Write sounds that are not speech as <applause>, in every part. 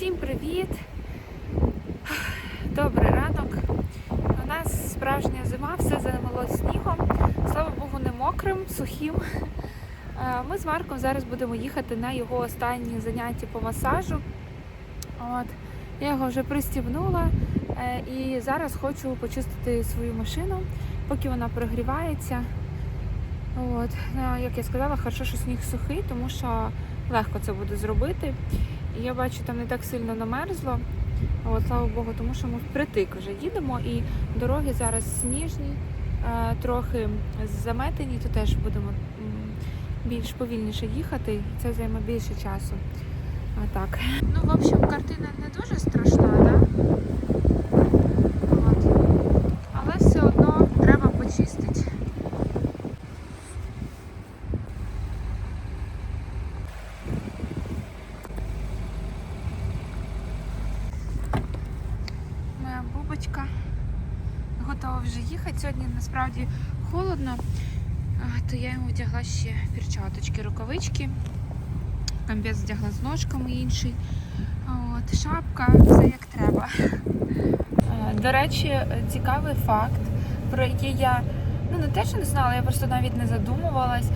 Всім привіт! Добрий ранок. У нас справжня зима, все замело снігом. Слава Богу, не мокрим, сухим. Е, Ми з Марком зараз будемо їхати на його останні заняття по масажу. От. Я його вже пристібнула е, і зараз хочу почистити свою машину, поки вона прогрівається. От. Е, Як я сказала, хорошо, що сніг сухий, тому що легко це буде зробити. Я бачу, там не так сильно намерзло. От, слава Богу, тому що ми впритик вже їдемо і дороги зараз сніжні, е, трохи заметені, то теж будемо більш повільніше їхати, і це займе більше часу. А, так. Ну, в общем, картина не дуже страшна, да? От. Але все одно треба почистити. Моя бубочка готова вже їхати. Сьогодні насправді холодно, то я йому вдягла ще перчаточки, рукавички. Комбез вдягла з ножками інший. От, шапка, все як треба. До речі, цікавий факт, про який я ну не те, що не знала, я просто навіть не задумувалась.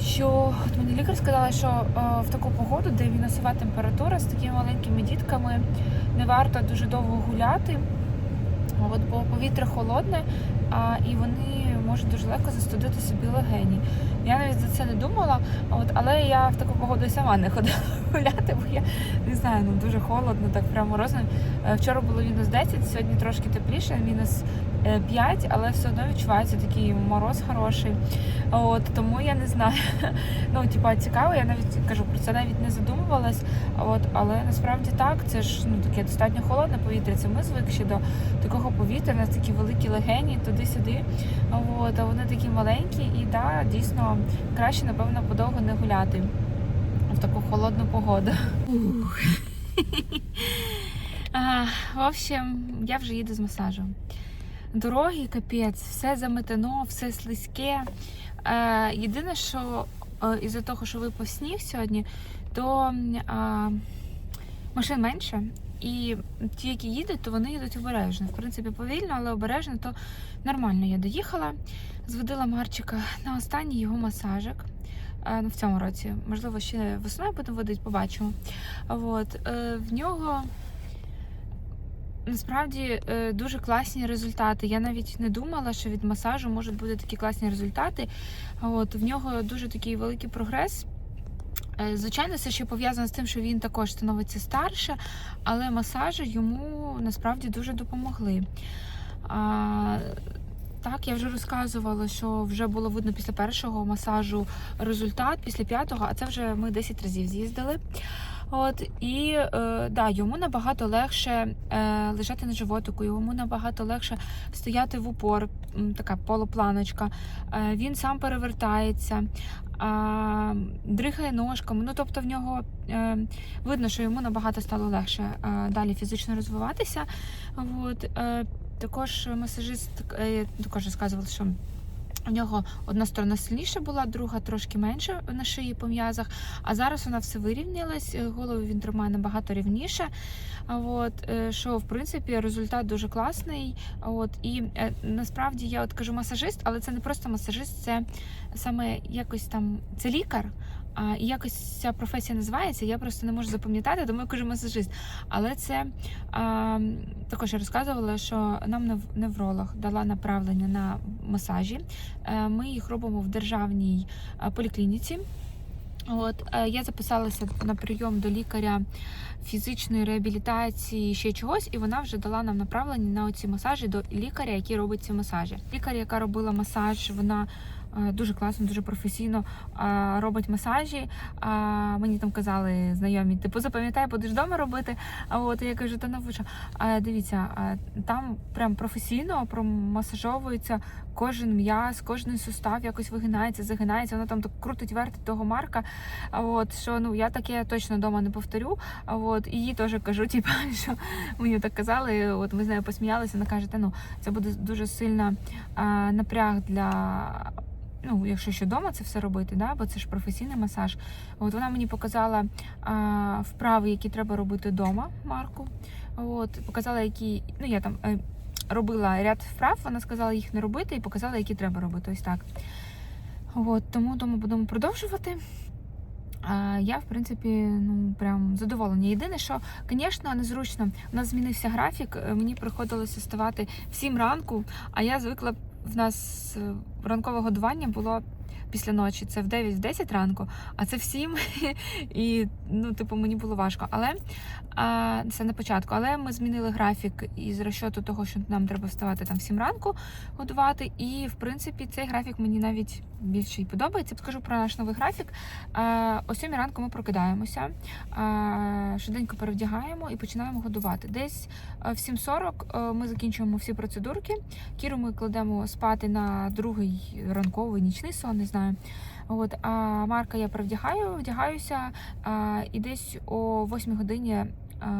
Що от мені лікар сказала, що е, в таку погоду, де мінусова температура з такими маленькими дітками, не варто дуже довго гуляти, от, бо повітря холодне, а, і вони можуть дуже легко застудити собі легені. Я навіть за це не думала, от, але я в таку погоду сама не ходила <laughs> гуляти, бо я не знаю, ну дуже холодно, так прямо морозно. Е, Вчора було мінус 10, сьогодні трошки тепліше, мінус е, 5, але все одно відчувається такий мороз хороший. От, тому я не знаю. <laughs> Ну, типа, цікаво, я навіть кажу про це навіть не задумувалась. От, але насправді так, це ж ну таке достатньо холодне повітря. Це ми звикші до такого повітря, у нас такі великі легені туди-сюди. От, а вони такі маленькі, і да, дійсно краще, напевно, подовго не гуляти в таку холодну погоду. <laughs> А, в общем, я вже їду з масажу. Дороги, капець, все заметено, все слизьке. Е, єдине, що е, із-за того, що випав сніг сьогодні, то е, машин менше. І ті, які їдуть, то вони їдуть обережно. В принципі, повільно, але обережно, то нормально я доїхала. Зводила Марчика на останній його масажик. е, ну, В цьому році. Можливо, ще весною будемо водити, побачимо. От, е, в нього насправді е, дуже класні результати. Я навіть не думала, що від масажу можуть бути такі класні результати. От, в нього дуже такий великий прогрес. Е, Звичайно, це ще пов'язано з тим, що він також становиться старше, але масажі йому насправді дуже допомогли. А, так, я вже розказувала, що вже було видно після першого масажу результат, після п'ятого, а це вже ми 10 разів з'їздили. От і е, да, йому набагато легше е, лежати на животику, йому набагато легше стояти в упор, така полупланочка. Е, він сам перевертається, а, дригає ножками. Ну тобто в нього е, видно, що йому набагато стало легше е, далі фізично розвиватися. От, е, також масажист також розказував, що. У нього одна сторона сильніша була, друга трошки менше на шиї по м'язах. А зараз вона все вирівнялась, е, голову він тримає набагато рівніше. От, е, що в принципі результат дуже класний. От, і е, насправді я от кажу масажист, але це не просто масажист, це саме якось там це лікар. А, якось ця професія називається. Я просто не можу запам'ятати, тому я кажу масажист. Але це а, також я розказувала, що нам невролог дала направлення на масажі. Е, Ми їх робимо в державній поліклініці. От е, я записалася на прийом до лікаря фізичної реабілітації, ще чогось, і вона вже дала нам направлення на оці масажі до лікаря, який робить ці масажі. Лікар, яка робила масаж, вона дуже класно, дуже професійно е, робить масажі. Мені там казали знайомі, типу запам'ятай, будеш вдома робити. А от я кажу, та навча. А дивіться, там прям професійно промасажовується кожен м'яз, кожен сустав якось вигинається, загинається. Вона там так крутить вертить того марка. От що ну я таке точно вдома не повторю. А от і їй теж кажу, <laughs> типу, що мені так казали. От ми з нею посміялися. Вона каже, та ну це буде дуже сильна напряг для Ну, якщо ще вдома це все робити, да, бо це ж професійний масаж. От вона мені показала а, вправи, які треба робити вдома, Марку. От, показала, які. Ну, я там е, робила ряд вправ, вона сказала їх не робити і показала, які треба робити. Ось так. От, тому вдома будемо продовжувати. А я, в принципі, ну прям задоволена. Єдине, що, звісно, незручно. У нас змінився графік. е, Мені приходилося вставати в 7 ранку, а я звикла в нас е, ранкове годування було після ночі. Це в 9-10 ранку, а це в 7. <laughs> І ну, типу, мені було важко. Але а, це на початку. Але ми змінили графік із розчоту того, що нам треба вставати там в 7 ранку годувати. І в принципі цей графік мені навіть більше і подобається. Скажу про наш новий графік. А, О 7 ранку ми прокидаємося, а, швиденько перевдягаємо і починаємо годувати. Десь е, в 7.40 е, ми закінчуємо всі процедурки. Кіру ми кладемо спати на другий ранковий нічний сон, не знаю. От, а Марка я перевдягаю, вдягаюся, а, і десь о 8 годині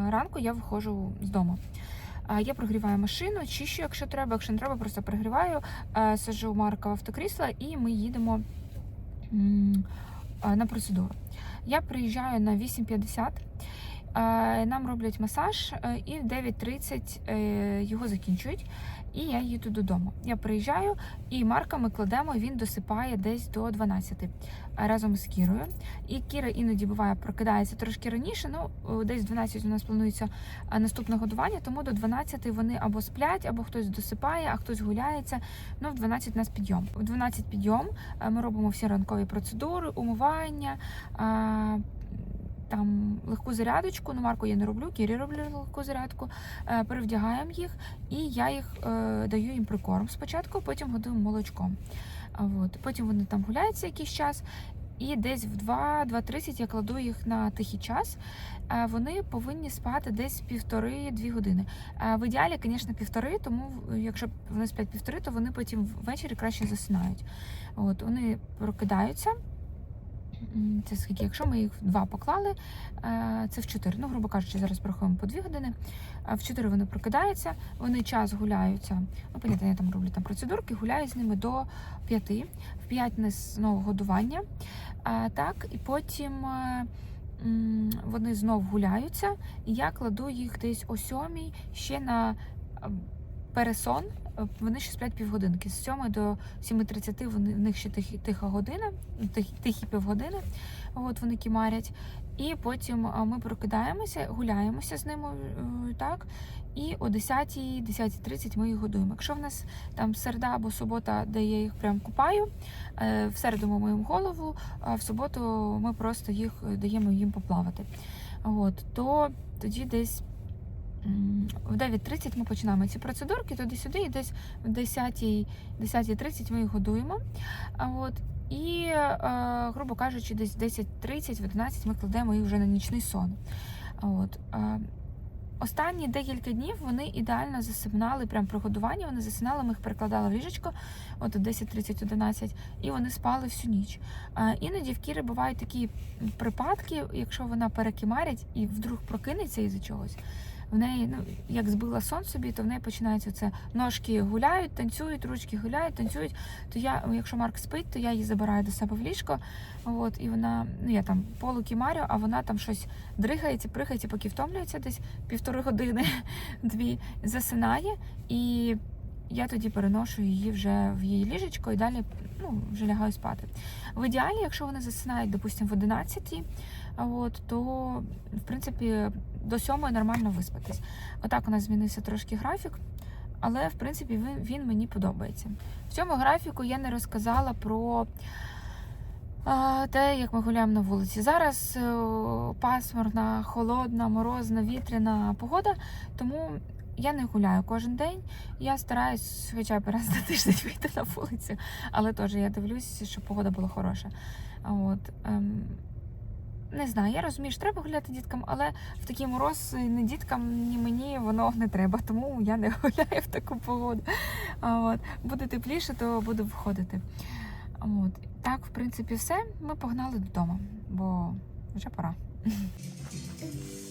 ранку я виходжу з дому. Я прогріваю машину, чищу, якщо треба, якщо не треба, просто прогріваю, а, саджу Марка в автокрісло і ми їдемо на процедуру. Я приїжджаю на 8.50. Нам роблять масаж, е, і в 9.30 е, його закінчують, і я їду додому. Я приїжджаю, і Марка ми кладемо, він досипає десь до 12 е, разом з Кірою. І Кіра іноді буває прокидається трошки раніше. Ну десь 12 у нас планується наступне годування, тому до 12 вони або сплять, або хтось досипає, а хтось гуляється. Ну, в 12 у нас підйом. В 12 підйом ми робимо всі ранкові процедури, умивання. Там легку зарядочку, ну Марку я не роблю, Кірі роблю легку зарядку, е, перевдягаємо їх, і я їх е, даю їм прикорм спочатку, потім годуємо молочком. От. Потім вони там гуляються якийсь час, і десь в 2-2.30 я кладу їх на тихий час. Е, Вони повинні спати десь півтори-дві години. В ідеалі, звісно, півтори, тому якщо вони сплять півтори, то вони потім ввечері краще засинають. От, вони прокидаються. Це скільки? Якщо ми їх в два поклали, е, це в 4. Ну, грубо кажучи, зараз порахуємо по 2 години. В 4 вони прокидаються, вони час гуляються. Ну, понятно, я там роблю там процедурки, гуляю з ними до 5. В 5 не знову годування. Так, і потім е, вони знов гуляються, і я кладу їх десь о 7 ще на е, пересон. Вони ще сплять півгодинки. З 7 до 7.30 вони, в них ще тихі, тиха година, тих, тихі півгодини. От вони кімарять. І потім ми прокидаємося, гуляємося з ними е, так. І о 10 10.30 ми їх годуємо. Якщо в нас там середа або субота, де я їх прям купаю, е, в середу ми миємо голову, а в суботу ми просто їх е, даємо їм поплавати. От, то тоді десь в 9.30 ми починаємо ці процедурки, туди-сюди, і десь в 10.00 10.30 ми їх годуємо. От, і, е, грубо кажучи, десь в 10.30, в 11 ми кладемо їх вже на нічний сон. От, е, Останні декілька днів вони ідеально засипнали прямо при годуванні. Вони засинали, ми їх перекладали в ліжечко, от о 10.30-11, і вони спали всю ніч. Іноді в Кіри бувають такі припадки, якщо вона перекимарить і вдруг прокинеться із-за чогось. В неї, ну як збила сон собі, то в неї починається це ножки гуляють, танцюють, ручки гуляють, танцюють. То я, якщо Марк спить, то я її забираю до себе в ліжко. От, і вона, ну я там полукімарю, а вона там щось дригається, пригається, поки втомлюється десь півтори години, <laughs> дві засинає, і я тоді переношу її вже в її ліжечко і далі ну, вже лягаю спати. В ідеалі, якщо вони засинають, допустимо, в 11, от, то в принципі до 7 нормально виспатись. Отак у нас змінився трошки графік. Але в принципі він, він мені подобається. В цьому графіку я не розказала про те, як ми гуляємо на вулиці. Зараз е, пасмурна, холодна, морозна, вітряна погода, тому я не гуляю кожен день. Я стараюсь хоча б раз на тиждень <laughs> вийти на вулицю, але теж я дивлюся, щоб погода була хороша. От, ем, не знаю, я розумію, що треба гуляти діткам, але в такий мороз ні діткам, ні мені воно не треба, тому я не <laughs> гуляю в таку погоду. А От, буде тепліше, то буду виходити. От. Так, в принципі, все. Ми погнали додому, бо вже пора. <laughs>